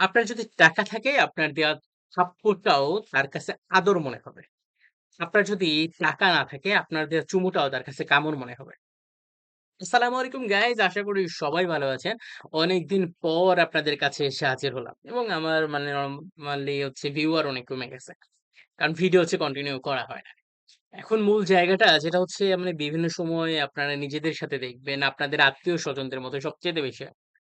আপনার যদি টাকা থাকে, আপনার দেওয়া থাপ্পড়টাও তার কাছে আদর মনে হবে। আপনার যদি টাকা না থাকে, আপনার দেওয়া চুমুটাও তার কাছে কামড় মনে হবে। আসসালামু আলাইকুম গাইস আশা করি সবাই ভালো আছেন। অনেকদিন পর আপনাদের কাছে এসে হাজির হলাম এবং আমার মানে নরমালি হচ্ছে ভিউয়ার অনেক কমে গেছে। কারণ ভিডিও হচ্ছে কন্টিনিউ করা হয় না। এখন মূল জায়গাটা যেটা হচ্ছে মানে বিভিন্ন সময় আপনারা নিজেদের সাথে দেখবেন, আপনাদের আত্মীয়-স্বজনদের মতো সবচাইতে বেশি।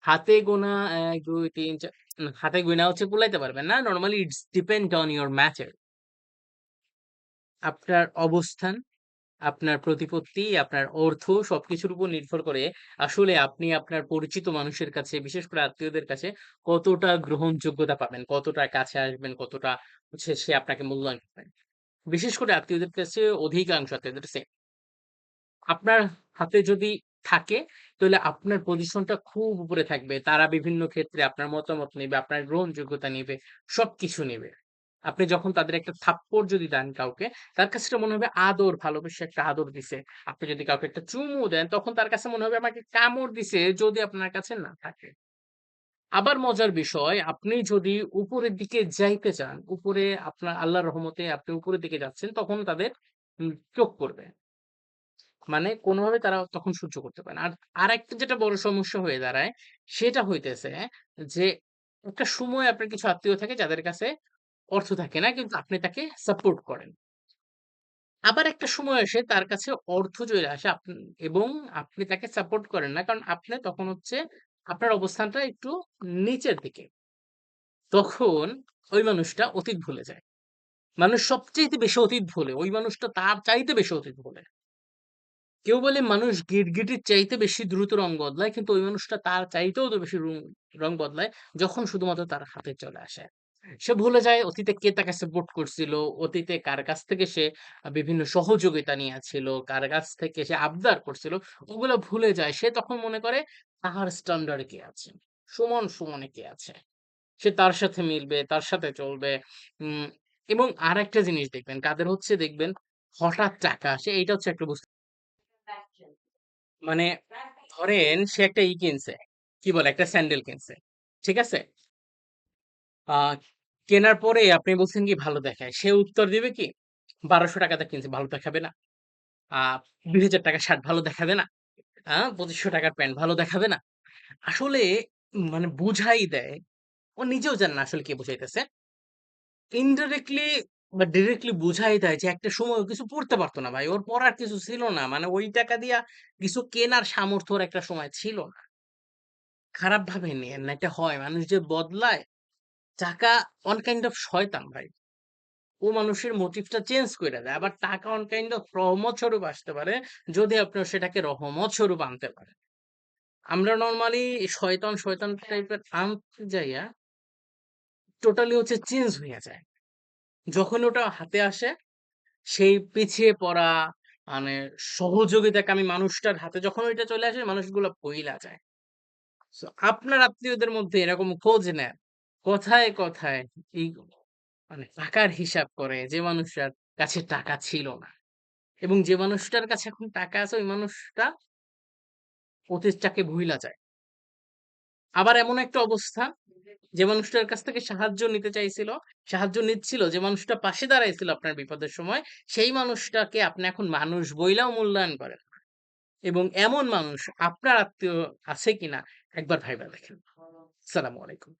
হাতে গোনা ১, ২, ৩, ৪ উম হাতে গোনা হচ্ছে কুলাইতে পারবেন না। Normally it's depend on your ম্যাচের আপনার অবস্থান, আপনার প্রতিপত্তি, আপনার অর্থ সবকিছুর উপর নির্ভর করে আসলে আপনি আপনার পরিচিত মানুষের কাছে বিশেষ করে আত্মীয়দের কাছে কতটা গ্রহণযোগ্যতা পাবেন, কতটা কাছে আসবেন, কতটা হচ্ছে সে আপনাকে মূল্যায়ন করবেন। বিশেষ করে আত্মীয়দের কাছে অধিকাংশ আত্মীয়দের সেম। আপনার হাতে যদি থাকে তাহলে আপনার পজিশনটা খুব উপরে থাকবে। তারা বিভিন্ন ক্ষেত্রে আপনার মতামত নিবে, আপনার গ্রহণযোগ্যতা নিবে, সবকিছু নেবে আপনি যখন তাদের একটা থাপ্পড় যদি দেন কাউকে, তার কাছে মনে হবে আদর, ভালোবেসে একটা আদর দিছে। আপনি যদি কাউকে একটা চুমু দেন, তখন তার কাছে মনে হবে আমাকে কামড় দিছে যদি আপনার কাছে না থাকে। আবার মজার বিষয় আপনি যদি উপরের দিকে যাইতে চান, উপরে আপনার আল্লাহর রহমতে আপনি উপরের দিকে যাচ্ছেন, তখন তাদের চোখ পড়বে। মানে কোনোভাবে তারা তখন সহ্য করতে পারে না। আর একটা যেটা বড় সমস্যা হয়ে দাঁড়ায়, সেটা হইতেছে যে একটা সময় আপনার কিছু আত্মীয় থাকে যাদের কাছে অর্থ থাকে না কিন্তু আপনি তাকে সাপোর্ট করেন। আবার একটা সময় এসে তার কাছে অর্থ চলে আসে এবং আপনি তাকে সাপোর্ট করেন না। কারণ আপনি তখন হচ্ছে আপনার অবস্থানটা একটু নিচের দিকে। তখন ওই মানুষটা অতীত ভুলে যায়। মানুষ সবচাইতে বেশি অতীত ভোলে। ওই মানুষটা তার চাইতে বেশি অতীত ভোলে। কেউ বলে মানুষ গিরগিটির চাইতে বেশি দ্রুত রং বদলায় কিন্তু ওই মানুষটা তার চাইতেও তো বেশি রং বদলায় যখন শুধুমাত্র তার হাতে চলে আসে। সে ভুলে যায় অতীতে কে তাকে সাপোর্ট করছিল, অতীতে কার কাছ থেকে সে বিভিন্ন সহযোগিতা নিয়েছিল, কার কাছ থেকে সে আবদার করছিল, ওগুলো ভুলে যায়। সে তখন মনে করে তার স্ট্যান্ডার্ড কে আছে, সমান সমানে কে আছে। সে তার সাথে মিলবে, তার সাথে চলবে। এবং আরেকটা জিনিস দেখবেন, কাদের হচ্ছে দেখবেন হঠাৎ টাকা আসে এইটা হচ্ছে একটা বুঝ মানে ধরেন সে একটা ই কিনছে। কি বলে? একটা স্যান্ডেল কিনছে। ঠিক আছে? আ কেনার পরে আপনি বলছেন কি, ভালো দেখায়। সে উত্তর দিবে কি? ৳১২০০ দিয়ে কিনছি, ভালো দেখাবে না? দুই হাজার ৳২০০০ শার্ট ভালো দেখাবে না? পঁচিশশো টাকার প্যান্ট ভালো দেখাবে না? আসলে মানে বুঝাই দেয়। ও নিজেও জানে না আসলে কে বুঝাইতেছে। ইনডিরেক্টলি বা ডিরেক্টলি বুঝাই দেয় যে একটা সময় কিছু পড়তে পারতো না ভাই। ওর পড়ার কিছু ছিল না। মানে ওই টাকা দিয়া কিছু কেনার সামর্থ্য ওর একটা সময় ছিল না। খারাপ ভাবে নিয়েন না। এটা হয়। মানুষ যে বদলায়, টাকা one kind of শয়তান ভাই। ও মানুষের মোটিভটা চেঞ্জ কইরা দেয়। আবার টাকা অন কাইন্ড অফ রহমত স্বরূপ আসতে পারে, যদি আপনি সেটাকে রহমত স্বরূপ আনতে পারেন। আমরা নরমালি শয়তান, শয়তান টাইপের আনতে যাইয়া টোটালি হচ্ছে চেঞ্জ হইয়া যায়। যখন ওটা হাতে আসে, সেই পিছিয়ে পড়া মানে সহযোগিতাকে আমি মানুষটার হাতে যখন ওইটা চলে আসে, মানুষগুলা পইলা যায়। সো আপনার আত্মীয়দের মধ্যে এরকম খোঁজ নেন। কথায়, কথায় এই মানে টাকার হিসাব করে যে মানুষটার কাছে টাকা ছিল না। এবং যে মানুষটার কাছে এখন টাকা আছে ওই মানুষটা অতীতটাকে ভুইলা যায়। আবার এমন একটা অবস্থা যে মানুষটার কাছ থেকে সাহায্য নিতে চাইছিল, সাহায্য নিচ্ছিল, যে মানুষটা পাশে দাঁড়াইছিল আপনার বিপদের সময়, সেই মানুষটাকে আপনি এখন মানুষ বইলাও মূল্যায়ন করেন এবং এমন মানুষ আপনার আত্মীয় আছে কিনা একবার ভাইবা দেখেন। সালামু আলাইকুম।